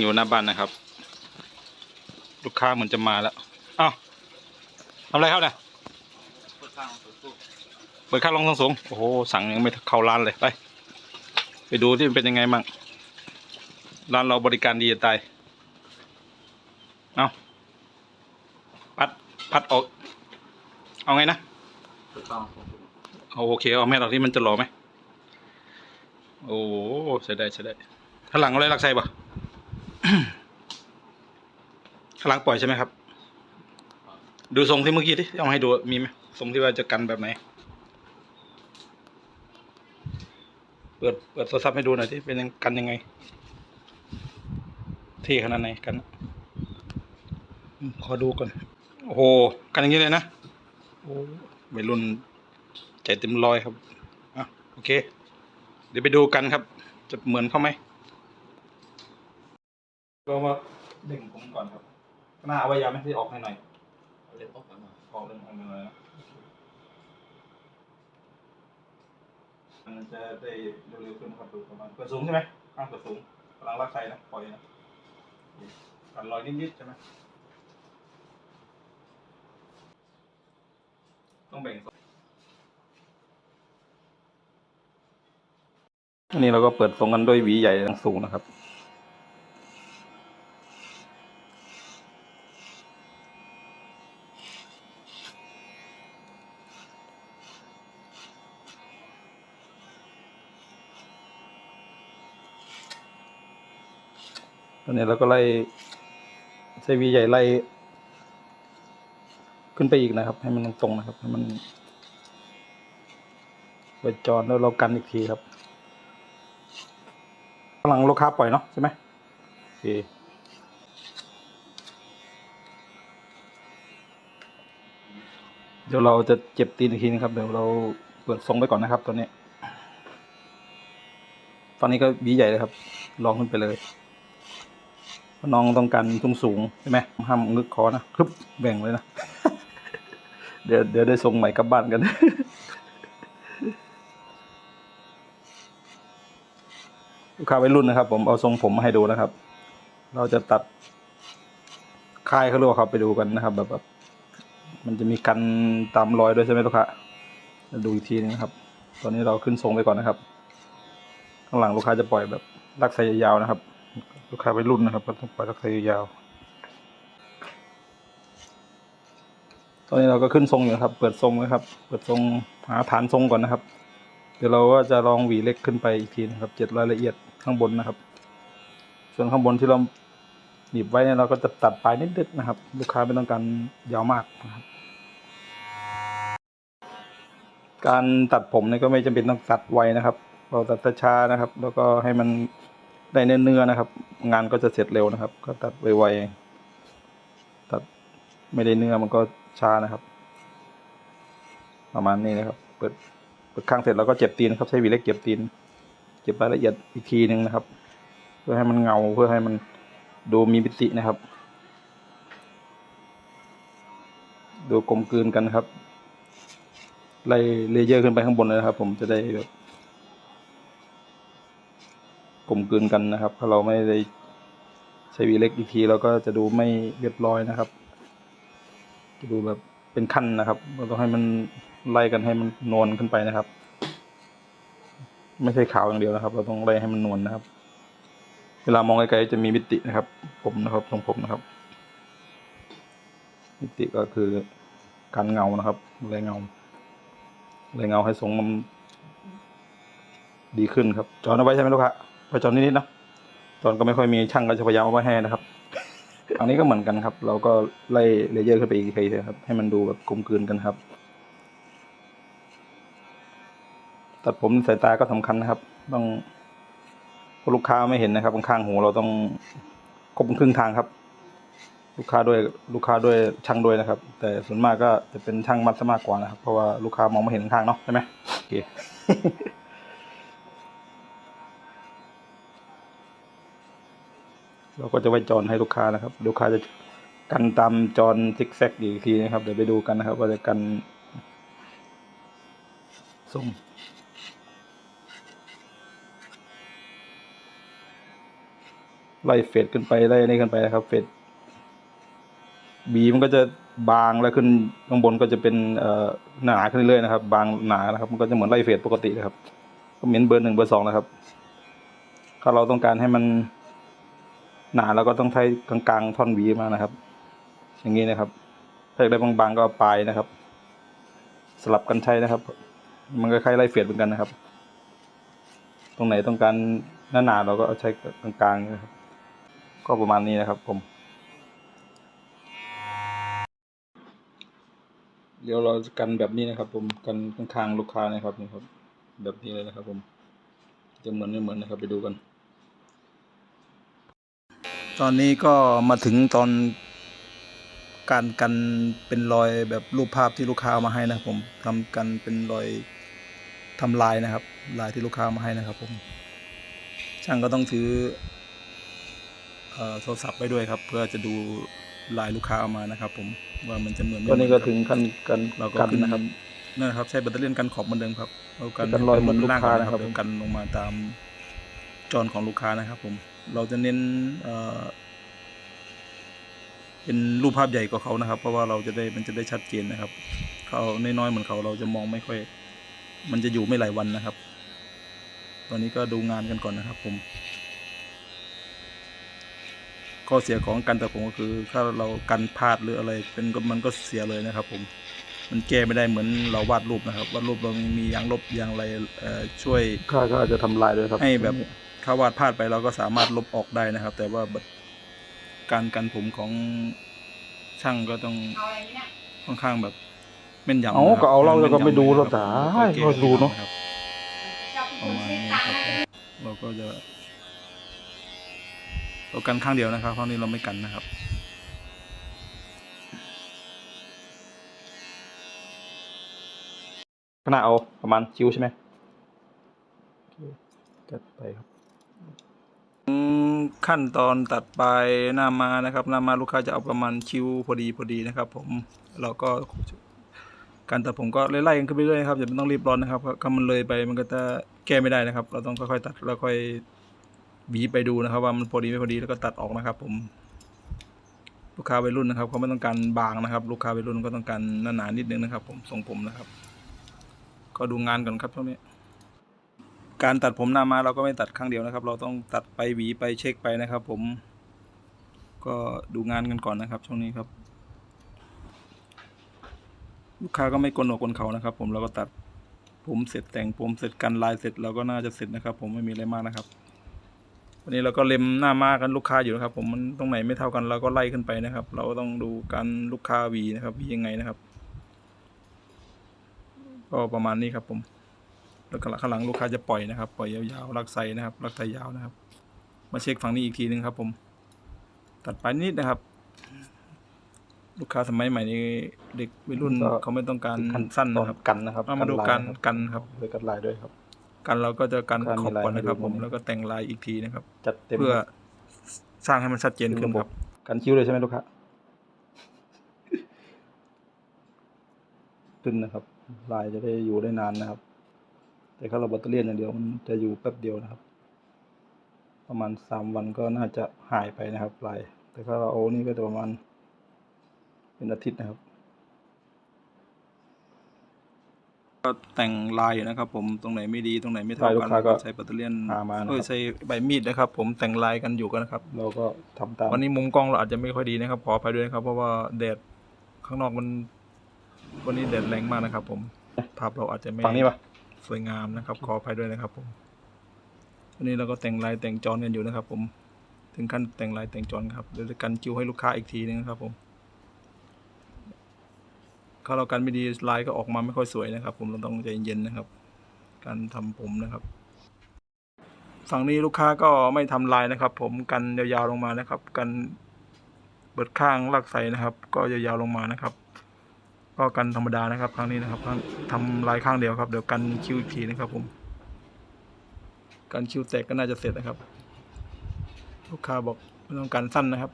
อยู่หน้าบ้านนะครับ ลูกค้าเหมือนจะมาแล้วอ้าวทำอะไรครับเนี่ยเปิดค่าลงทางสูงโอ้โหสั่งยังไม่เข้าร้านเลยไป ไปดูที่มันเป็นยังไงมั่งร้านเราบริการดีจะตายเอาพัดพัดออก เอาไงนะเอาโอเคเอาแม่เราที่มันจะหล่อไหมโอ้ใช้ได้ใช้ได้ข้างหลังอะไรลักไส้ปะ ข้างหลังปล่อยใช่ไหมครับ ดูทรงที่เมื่อกี้ที่เอามาให้ดูมีไหมทรงที่ว่าจะกันแบบไหน เปิดเปิดโทรศัพท์ให้ดูหน่อยที่เป็นยังกันยังไงเท่ขนาดไหนกัน ขอดูก่อน โอ้โห กันอย่างนี้เลยนะ โอ้วัยรุ่นใจเต็มร้อยครับอะโอเค เดี๋ยวไปดูกันครับ จะเหมือนเขาไหม ก็มาเด่งผมก่อนครับ หน้าเอาไว้ยาวไหมที่ออกให้หน่อยเล็บออกมาหน่อยออกเรื่องออกมาหน่อยนะมันจะได้เร็วๆขึ้นครับดูประมาณเปิดสูงใช่ไหมข้างเปิดสูงกำลังรักไซนะปล่อยนะกันรอยนิดๆใช่ไหมต้องแบ่งส่วนอันนี้เราก็เปิดทรงกันด้วยหวีใหญ่อย่างสูงนะครับ อนนี้เราก็ไล่ใช้หวีใหญ่ไล่ ขึ้นไปอีกนะครับ ให้มันตรงๆนะครับ ให้มันเปิดจอแล้วเรากันอีกทีครับกำลังลูกค้าปล่อยเนาะใช่ไหมโอเคเดี๋ยวเราจะเจ็บตีนอีกทีนะครับ เดี๋ยวเราเปิดทรงไปก่อนนะครับตัวนี้ ตอนนี้ก็หวีใหญ่เลยครับ ลองขึ้นไปเลย น้องต้องการสูงสูงใช่ไหมห้ามงึกคอนะคึบแบ่งเลยนะ เดี๋ยวเดี๋ยวได้ส่งใหม่กลับบ้านกันลูกค้าวัยรุ่นนะครับ ผมเอาทรงผมมาให้ดูนะครับ เราจะตัดค่ายเขาเรียกว่าครับไปดูกันนะครับ แบบแบบ มันจะมีกันตามรอยด้วยใช่ไหมลูกค้าดูอีกทีนึงนะครับ ตอนนี้เราขึ้นทรงไปก่อนนะครับ ข้างหลังลูกค้าจะปล่อยแบบรักไซยาวนะครับ ลูกค้าวัยรุ่นนะครับก็ต้องปล่อยรักไซยาวตอนนี้เราก็ขึ้นทรงอยู่นะครับ เปิดทรงนะครับ เปิดทรงหาฐานทรงก่อนนะครับ เดี๋ยวเราก็จะลองหวีเล็กขึ้นไปอีกทีนะครับ เจ็ดรายละเอียดข้างบนนะครับ ส่วนข้างบนที่เราหนีบไว้เนี่ยเราก็จะตัดปลายนิดๆนะครับ ลูกค้าไม่ต้องการยาวมากนะครับ การตัดผมเนี่ยก็ไม่จำเป็นต้องตัดไวนะครับ เราตัดช้านะครับ แล้วก็ให้มัน ได้เนื้อๆนะครับ งานก็จะเสร็จเร็วนะครับ ก็ตัดไวๆตัดไม่ได้เนื้อมันก็ช้านะครับ ประมาณนี้นะครับ เปิดเปิดข้างเสร็จแล้วก็เจ็บตีนครับใช้หวีเล็กเจ็บตีนเจ็บรายละเอียดอีกทีหนึ่งนะครับ เพื่อให้มันเงาเพื่อให้มันดูมีมิตินะครับ ดูกลมกลืนกันครับไล่เลเยอร์ขึ้นไปข้างบนเลยนะครับ ผมจะได้แบบ กลมกลืนกันนะครับ ถ้าเราไม่ได้ใช้วีเล็กอีกทีเราก็จะดูไม่เรียบร้อยนะครับ จะดูแบบเป็นขั้นนะครับเราต้องให้มันไล่กันให้มันนวลขึ้นไปนะครับ ไม่ใช่ขาวอย่างเดียวนะครับ เราต้องไล่ให้มันนวลนะครับ เวลามองไกลๆจะมีมิตินะครับ ผมนะครับตรงผมนะครับ มิติก็คือการเงานะครับเลยเงาเลยเงาให้ทรงมันดีขึ้นครับ จอนเอาไว้ใช่ไหมลูกค้า พอจนนิดๆเนอะจอนก็ไม่ค่อยมีช่างก็จะพยายามเอาไว้ให้นะครับ อันนี้ก็เหมือนกันครับ เราก็ไล่เลเยอร์ขึ้นไปอีกทีนะครับ ให้มันดูแบบกลมกลืนกันครับ ตัดผมสายตาก็สำคัญนะครับ ต้องลูกค้าไม่เห็นนะครับข้างหูเราต้องครบครึ่งทางครับ ลูกค้าด้วยลูกค้าด้วยช่างด้วยนะครับ แต่ส่วนมากก็จะเป็นช่างมัดซะมากกว่านะครับ เพราะว่าลูกค้ามองไม่เห็นข้างเนาะใช่ไหมโอเค เราก็จะไว้จอนให้ลูกค้านะครับ ลูกค้าจะกันตามจอนซิกแซกอีกทีนะครับ เดี๋ยวไปดูกันนะครับ ว่าจะกันทรงไล่เฟดขึ้นไปไล่นี่ขึ้นไปนะครับ เฟดบีมันก็จะบางแล้วขึ้นข้างบนก็จะเป็นเอ่อหนาขึ้นเรื่อยๆนะครับ บางหนานะครับ มันก็จะเหมือนไล่เฟดปกตินะครับ ก็เหมือนเบอร์หนึ่งเบอร์สองนะครับ ถ้าเราต้องการให้มัน หนาเราก็ต้องใช้กลางๆท่อนหวีมานะครับ อย่างนี้นะครับ ถ้าอยากได้บางๆก็เอาปลายนะครับ สลับกันใช้นะครับ มันก็คล้ายไล่เฟดเหมือนกันนะครับ ตรงไหนต้องการหนาๆเราก็เอาใช้กลางๆนะครับ ก็ประมาณนี้นะครับผม เดี๋ยวเราจะกันแบบนี้นะครับ ผมกันข้างๆลูกค้านะครับนี่ครับ แบบนี้เลยนะครับ ผม จะเหมือนไม่เหมือนนะครับ ไปดูกัน ตอนนี้ก็มาถึงตอนการกันเป็นรอยแบบรูปภาพที่ลูกค้าเอามาให้นะครับผมทำกันเป็นรอยทำลายนะครับ ลายที่ลูกค้าเอามาให้นะครับ ผม ช่างก็ต้องถือเอ่อโทรศัพท์ไปด้วยครับ เพื่อจะดูลายลูกค้าเอามานะครับ ผมว่ามันจะเหมือนไม่ตอนนี้ก็เหมืถึงขั้นกันเราก็กันขึ้นนะครับนั่นนะครับใช้แบตเตอรี่กันขอบเหมือนเดิมครับเรากันกันรอยเหมือนลูกค้าล่งนะครับเดี๋ยวกันลงมาตามจอนของลูกค้านะครับ ผม เราจะเน้นเอ่อเป็นรูปภาพใหญ่กว่าเขานะครับ เพราะว่าเราจะได้มันจะได้ชัดเจนนะครับ เขาน้อยๆเหมือนเขาเราจะมองไม่ค่อย มันจะอยู่ไม่หลายวันนะครับ ตอนนี้ก็ดูงานกันก่อนนะครับ ผม ข้อเสียของการตัดผมก็คือ ถ้าเรากันพลาดหรืออะไร เป็นก็มันก็เสียเลยนะครับ ผม มันแก้ไม่ได้เหมือนเราวาดรูปนะครับวาดรูปเรามียางลบยางอะไรเอ่อช่วยค่าก็อาจจะทำลายด้วยครับ ให้แบบ ถ้าวาดพลาดไปเราก็สามารถลบออกได้นะครับ แต่ว่าแบบการกันผมของช่างก็ต้องค่อนข้างแบบแม่นยำเอานะครับก็เอาเราแม่นก็ยำไปดูลยเราครับได้ผมเราดูเนาะครับประมาณนี้ครับเราก็จะเรากันข้างเดียวนะครับครั้งนี้เราไม่กันนะครับขนาดเอาประมาณคิ้วใช่ไหมโอเคจัดไปครับอืม ขั้นตอนตัดปลายหน้ามานะครับ หน้ามาลูกค้าจะเอาประมาณคิ้วพอดีพอดีนะครับ ผมเราก็การตัดผมก็ไล่ๆกันขึ้นไปเรื่อยๆครับอย่าต้องรีบร้อนนะครับถ้ามันเลยไปมันก็จะแก้ไม่ได้นะครับ เราต้องค่อยๆตัดแล้วค่อยหวีไปดูนะครับ ว่ามันพอดีไม่พอดีแล้วก็ตัดออกนะครับ ผมลูกค้าวัยรุ่นนะครับเขาไม่ต้องการบางนะครับ ลูกค้าวัยรุ่นก็ต้องการหนาๆนิดนึงนะครับ ผมทรงผมนะครับ ก็ดูงานก่อนครับช่วงนี้ การตัดผมหน้ามาเราก็ไม่ตัดครั้งเดียวนะครับ เราต้องตัดไปหวีไปเช็คไปนะครับ ผม ก็ดูงานกันก่อนนะครับ ช่วงนี้ครับ ลูกค้าก็ไม่กลนหัวกลนเขานะครับ ผมเราก็ตัดผมเสร็จแต่งผมเสร็จกันลายเสร็จเราก็น่าจะเสร็จนะครับ ผมไม่มีอะไรมากนะครับวันนี้เราก็เล็มหน้ามากันลูกค้าอยู่นะครับ ผมมันตรงไหนไม่เท่ากันเราก็ไล่ขึ้นไปนะครับ เราก็ต้องดูการลูกค้าหวีนะครับหวียังไงนะครับ ก็ประมาณนี้ครับผม แล้วก็ข้างหลังลูกค้าจะปล่อยนะครับ ปล่อยยาวๆลักไซนะครับลักไซยาวนะครับ มาเช็คฝั่งนี้อีกทีนึงครับ ผม ตัดไปนิดนะครับ ลูกค้าสมัยใหม่นี้เด็กวัยรุ่นก็ เขาไม่ต้องการขั้นสั้นตอนนะครับกันนะครับเอามาดูการลยะคบกันครับ ด้วยกันลายด้วยครับ กันเราก็จะกันการขอบก่อนนะครับมีลายให้ดูผมแล้วก็แต่งลายอีกทีนะครับ จัดเต็มเพื่อสร้างให้มันชัดเจนขึ้นครับ กันคิ้วเลยใช่ไหมลูกค้าขึ้นนะครับ ลายจะได้อยู่ได้นานนะครับ แต่ถ้าเราแบตเตอรี่อย่างเดียวมันจะอยู่แป๊บเดียวนะครับ ประมาณสามวันก็น่าจะหายไปนะครับลายแต่ถ้าเราเอานี่ก็จะประมาณเป็นอาทิตย์นะครับก็แต่งลายอยู่นะครับ ผมตรงไหนไม่ดีตรงไหนไม่เท่าลายลูกักนค้าก็ใช้แบตเตอรี่ยนหามานะครับเอ้ยใช้ใบมีดนะครับ ผมแต่งลายกันอยู่กันนะครับ เราก็ทำตามวันนี้มุมกล้องเราอาจจะไม่ค่อยดีนะครับขออภัยด้วยนะครับ เพราะว่าแดดข้างนอกมัน วันนี้แดดแรงมากนะครับ ผมภาพเราอาจจะไม่ฝั่งนี้ปะ สวยงามนะครับ ขออภัยด้วยนะครับผมวันนี้เราก็แต่งลายแต่งจอนกันอยู่นะครับ ผม ถึงขั้นแต่งลายแต่งจอนครับเดี๋ยวจะกันคิวให้ลูกค้าอีกทีนึงนะครับ ผมถ้าเรากันไม่ดีลายก็ออกมาไม่ค่อยสวยนะครับ ผมเราต้องใจเย็นนะครับ การทำผมนะครับ ฝั่งนี้ลูกค้าก็ไม่ทำลายนะครับ ผมกันยาวๆลงมานะครับ กันเบิดข้างลักใส่นะครับ ก็ยาวๆลงมานะครับ ก็กันธรรมดานะครับ ครั้งนี้นะครับทำลายข้างเดียวครับ เดี๋ยวกันคิ้วอีกทีนะครับ ผม กันคิ้วแตกก็น่าจะเสร็จนะครับ ลูกค้าบอกไม่ต้องการสั้นนะครับ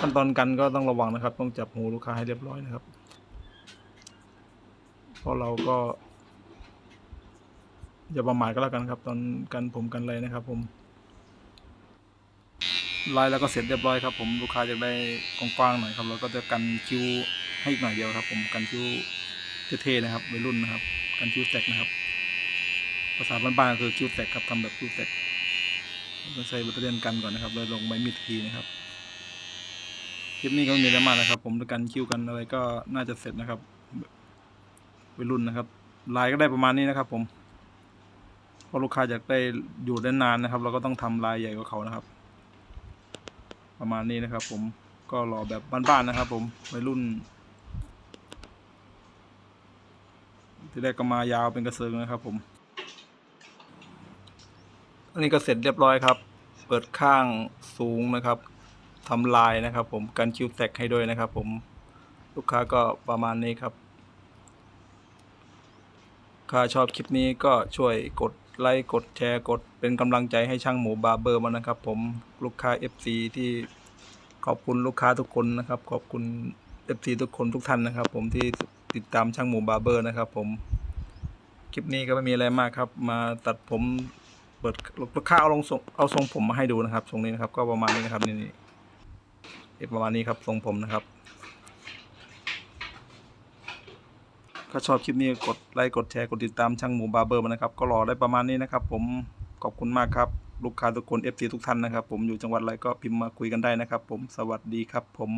ขั้นตอนกันก็ต้องระวังนะครับ ต้องจับหูลูกค้าให้เรียบร้อยนะครับเพราะเราก็อย่าประมาทก็แล้วกันครับ ตอนกันผมกันอะไรนะครับ ผมลายแล้วก็เสร็จเรียบร้อยครับ ผมลูกค้าอยากได้กว้างๆหน่อยครับเราก็จะกันคิ้ว ให้อีกหน่อยเดียวครับ ผมกันคิ้วเท่ๆนะครับวัยรุ่นนะครับ กันคิ้วแตกนะครับ ภาษาบ้านๆก็คือคิ้วแตกครับทำแบบคิ้วแตกต้องใช้แบตเตอรี่กันก่อนนะครับแล้วลงใบมีดทีนะครับคลิปนี้ก็ไม่มีอะไรมากนะครับ ผมกันคิ้วกันอะไรก็น่าจะเสร็จนะครับวัยรุ่นนะครับลายก็ได้ประมาณนี้นะครับ ผมพราลูกค้าอยากได้อยู่ได้นานนะครับ เราก็ต้องทำลายใหญ่กว่าเขานะครับ ประมาณนี้นะครับ ผมก็รอแบบบ้านๆนะครับ ผมวัยรุ่น ที่แรกก็มายาวเป็นกระเซิงนะครับผม อันนี้ก็เสร็จเรียบร้อยครับ เปิดข้างสูงนะครับทำลายนะครับ ผมกันคิวแตกให้ด้วยนะครับ ผมลูกค้าก็ประมาณนี้ครับถ้าชอบคลิปนี้ก็ช่วยกดไลค์กดแชร์กดเป็นกำลังใจให้ช่างหมูบาเบอร์มานะครับ ผมลูกค้า FC ที่ขอบคุณลูกค้าทุกคนนะครับ ขอบคุณ FC ทุกคนทุกท่านนะครับ ผมที่ ติดตามช่างหมูบาร์เบอร์นะครับผม คลิปนี้ก็ไม่มีอะไรมากครับ มาตัดผมเปิดลูกค้าเอาลงทรงเอาทรงผมมาให้ดูนะครับทรงนี้นะครับ ก็ประมาณนี้นะครับนี่นี่ประมาณนี้ครับทรงผมนะครับถ้าชอบคลิปนี้กดไลค์กดแชร์กดติดตามช่างหมูบาร์เบอร์มานะครับ ก็รอได้ประมาณนี้นะครับ ผมขอบคุณมากครับลูกค้าทุกคน FC ทุกท่านนะครับ ผมอยู่จังหวัดอะไรก็พิมพ์มาคุยกันได้นะครับ ผมสวัสดีครับผม